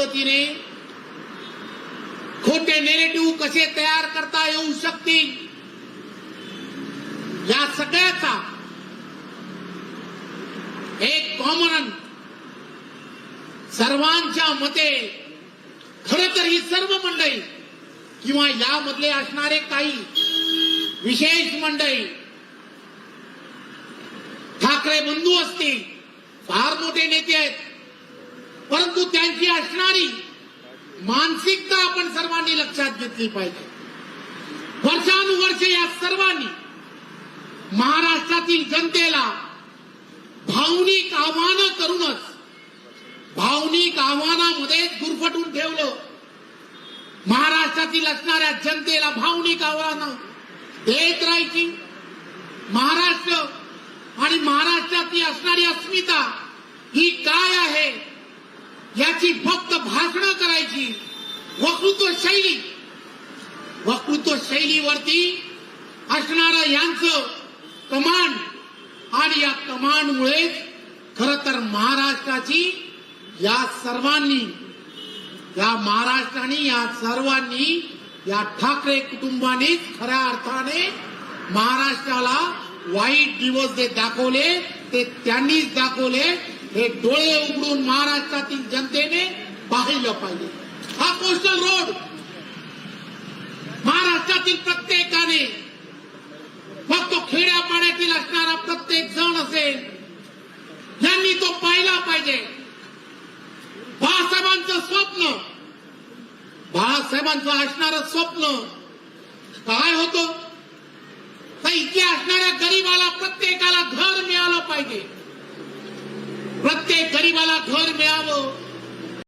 पद्धतीने खोटे नेरेटिव्ह कसे तयार करता येऊ शकतील या सगळ्याचा एक कॉमन सर्वांच्या मते खर तर ही सर्व मंडळी किंवा यामधले असणारे काही विशेष मंडळी ठाकरे बंधू असतील फार मोठे नेते आहेत. परंतु त्यांची असणारी मानसिकता आपण सर्वांनी लक्षात घेतली पाहिजे. वर्षानुवर्ष या सर्वांनी महाराष्ट्रातील जनतेला भावनिक आव्हानं करूनच भावनिक आव्हानामध्ये गुरफटून ठेवलं. महाराष्ट्रातील असणाऱ्या जनतेला भावनिक आव्हानं देत राहायची. महाराष्ट्र आणि महाराष्ट्रातली असणारी अस्मिता याची फक्त भाषणं करायची. वक्तृत्व शैली. वक्तृत्व शैलीवरती असणारं यांचं कमांड. आणि या कमांडमुळेच खर तर महाराष्ट्राची या सर्वांनी या महाराष्ट्राने या सर्वांनी या ठाकरे कुटुंबानेच खऱ्या अर्थाने महाराष्ट्राला वाईट दिवस जे दाखवले ते त्यांनीच दाखवले हे डोळे उघडून महाराष्ट्रातील जनतेने पाहिलं पाहिजे. हा कोस्टल रोड महाराष्ट्रातील प्रत्येकाने. मग तो खेड्यापाड्यातील असणारा प्रत्येक जण असेल यांनी तो पाहिला पाहिजे. बाळासाहेबांचं स्वप्न बाळासाहेबांचं असणारं स्वप्न काय होतं? तर इथे असणाऱ्या गरीबाला प्रत्येकाला घर मिळालं पाहिजे. प्रत्येक गरीबाला घर मिळावं.